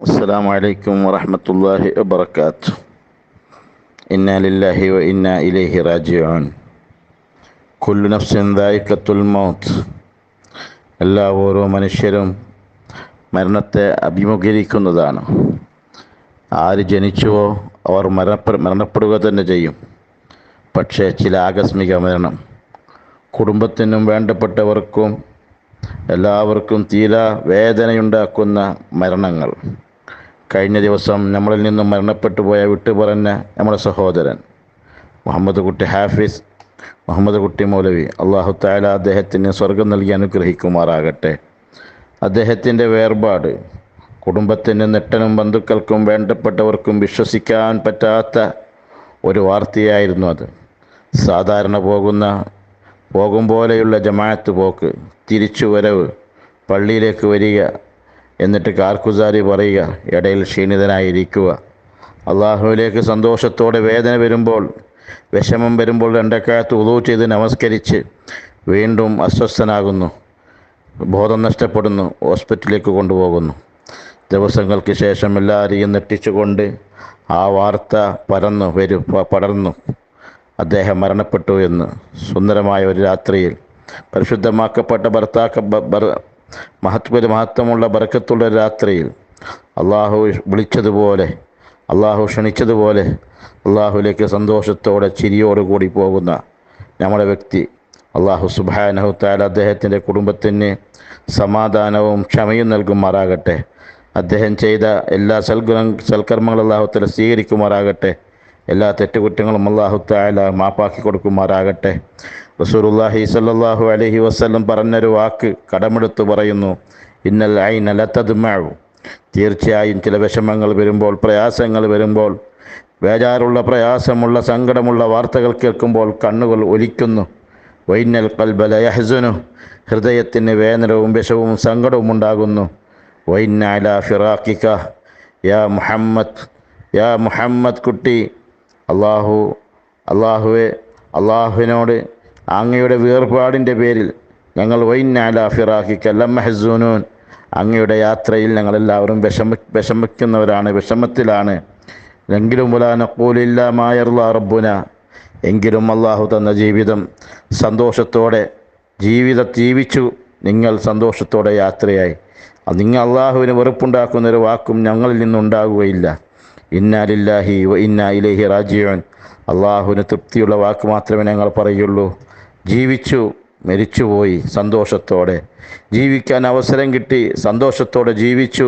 السلام عليكم ورحمة الله وبركاته إنا لله وإنا إليه راجعون كل نفس ذائقة الموت എല്ലാ ഓരോ മനുഷ്യരും മരണത്തെ അഭിമുഖീകരിക്കുന്നതാണ് ആര് ജനിച്ചുവോ അവർ മരണപ്പെ മരണപ്പെടുക തന്നെ ചെയ്യും പക്ഷേ ചില ആകസ്മിക മരണം കുടുംബത്തിനും വേണ്ടപ്പെട്ടവർക്കും എല്ലാവർക്കും തീരാ വേദനയുണ്ടാക്കുന്ന മരണങ്ങൾ കഴിഞ്ഞ ദിവസം നമ്മളിൽ നിന്നും മരണപ്പെട്ടു പോയ വിട്ടുപറഞ്ഞ നമ്മുടെ സഹോദരൻ മുഹമ്മദ് കുട്ടി ഹാഫിസ് മുഹമ്മദ് കുട്ടി മൗലവി അള്ളാഹു താല അദ്ദേഹത്തിന് സ്വർഗം നൽകി അനുഗ്രഹിക്കുമാറാകട്ടെ. അദ്ദേഹത്തിന്റെ വേർപാട് കുടുംബത്തിന് നെട്ടനും ബന്ധുക്കൾക്കും വേണ്ടപ്പെട്ടവർക്കും വിശ്വസിക്കാൻ പറ്റാത്ത ഒരു വാർത്തയായിരുന്നു അത്. സാധാരണ പോകുന്ന പോകും പോലെയുള്ള ജമാഅത്ത് പോക്ക് തിരിച്ചു വരവ് പള്ളിയിലേക്ക് വരിക എന്നിട്ട് കാർക്കുസാരി പറയുക ഇടയിൽ ക്ഷീണിതനായിരിക്കുക. അള്ളാഹുവിലേക്ക് സന്തോഷത്തോടെ വേദന വരുമ്പോൾ വിഷമം വരുമ്പോൾ രണ്ടക്കാലത്ത് ഉദവ് ചെയ്ത് നമസ്കരിച്ച് വീണ്ടും അസ്വസ്ഥനാകുന്നു. ബോധം നഷ്ടപ്പെടുന്നു ഹോസ്പിറ്റലിലേക്ക് കൊണ്ടുപോകുന്നു. ദിവസങ്ങൾക്ക് ശേഷം എല്ലാവരെയും നെട്ടിച്ചുകൊണ്ട് ആ വാർത്ത പരന്നു വരും പടർന്നു. അദ്ദേഹം മരണപ്പെട്ടു എന്ന്. സുന്ദരമായ ഒരു രാത്രിയിൽ പരിശുദ്ധമാക്കപ്പെട്ട ഭർത്താക്ക മഹത്വ മഹത്വമുള്ള ബർക്കത്തുള്ള രാത്രിയിൽ അള്ളാഹു വിളിച്ചതുപോലെ അള്ളാഹു ക്ഷണിച്ചതുപോലെ അള്ളാഹുലേക്ക് സന്തോഷത്തോടെ ചിരിയോടുകൂടി പോകുന്ന നമ്മുടെ വ്യക്തി അള്ളാഹു സുബാനഹു താല അദ്ദേഹത്തിന്റെ കുടുംബത്തിന് സമാധാനവും ക്ഷമയും നൽകുമാറാകട്ടെ. അദ്ദേഹം ചെയ്ത എല്ലാ സൽഗുണ സൽക്കർമ്മങ്ങളും അള്ളാഹുത്തല തല സ്വീകരിക്കുമാറാകട്ടെ. എല്ലാ തെറ്റുകുറ്റങ്ങളും അള്ളാഹു താല മാപ്പാക്കി കൊടുക്കുമാറാകട്ടെ. റസൂലുല്ലാഹി സല്ലാഹു അലഹി വസ്ലം പറഞ്ഞൊരു വാക്ക് കടമെടുത്ത് പറയുന്നു ഇന്നൽ ഐന അലത്തതുമാവും തീർച്ചയായും ചില വിഷമങ്ങൾ വരുമ്പോൾ പ്രയാസങ്ങൾ വരുമ്പോൾ വേജാറുള്ള പ്രയാസമുള്ള സങ്കടമുള്ള വാർത്തകൾ കേൾക്കുമ്പോൾ കണ്ണുകൾ ഒലിക്കുന്നു. വൈനൽ കൽബല യഹ്സുനു ഹൃദയത്തിന് വേദനവും വിഷവും സങ്കടവും ഉണ്ടാകുന്നു. വൈനാല ഫിറാക്കിക്ക യാ മുഹമ്മദ്. യാ മുഹമ്മദ് കുട്ടി. അള്ളാഹു അള്ളാഹുവെ അള്ളാഹുവിനോട് അങ്ങയുടെ വേർപാടിന്റെ പേരിൽ ഞങ്ങൾ വൈനാല ഫിറാക്കിക്ക മെഹസൂനൂൻ അങ്ങയുടെ യാത്രയിൽ ഞങ്ങളെല്ലാവരും വിഷമ വിഷമിക്കുന്നവരാണ് വിഷമത്തിലാണ്. എങ്കിലും മുലാനക്കൂലില്ല മായർല റബ്ബുന. എങ്കിലും അള്ളാഹു തന്ന ജീവിതം സന്തോഷത്തോടെ ജീവിത ജീവിച്ചു നിങ്ങൾ സന്തോഷത്തോടെ യാത്രയായി. നിങ്ങൾ അള്ളാഹുവിന് വെറുപ്പുണ്ടാക്കുന്നൊരു വാക്കും ഞങ്ങളിൽ നിന്നുണ്ടാകുകയില്ല. ഇന്നാലില്ലാഹി വ ഇന്ന ഇലഹി റാജിയോൻ അള്ളാഹുവിന് തൃപ്തിയുള്ള വാക്ക് മാത്രമേ ഞങ്ങൾ പറയുള്ളൂ. ജീവിച്ചു മരിച്ചുപോയി സന്തോഷത്തോടെ. ജീവിക്കാൻ അവസരം കിട്ടി സന്തോഷത്തോടെ ജീവിച്ചു.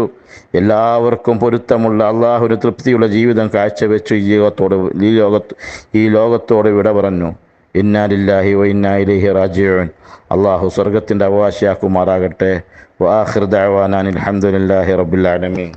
എല്ലാവർക്കും പൊരുത്തമുള്ള അള്ളാഹുവിന് തൃപ്തിയുള്ള ജീവിതം കാഴ്ചവെച്ചു ഈ ലോകത്തോട് ഈ ലോകത്ത് ഈ ലോകത്തോട് വിട പറഞ്ഞു. ഇന്നാലില്ലാഹി വ ഇന്നായിലേഹി റാജിയോൻ അള്ളാഹു സ്വർഗത്തിന്റെ അവകാശിയാക്കുമാറാകട്ടെ. വാഹിർ ദാവാനാൻ അലഹമുല്ലാഹി റബുല്ലാലമീൻ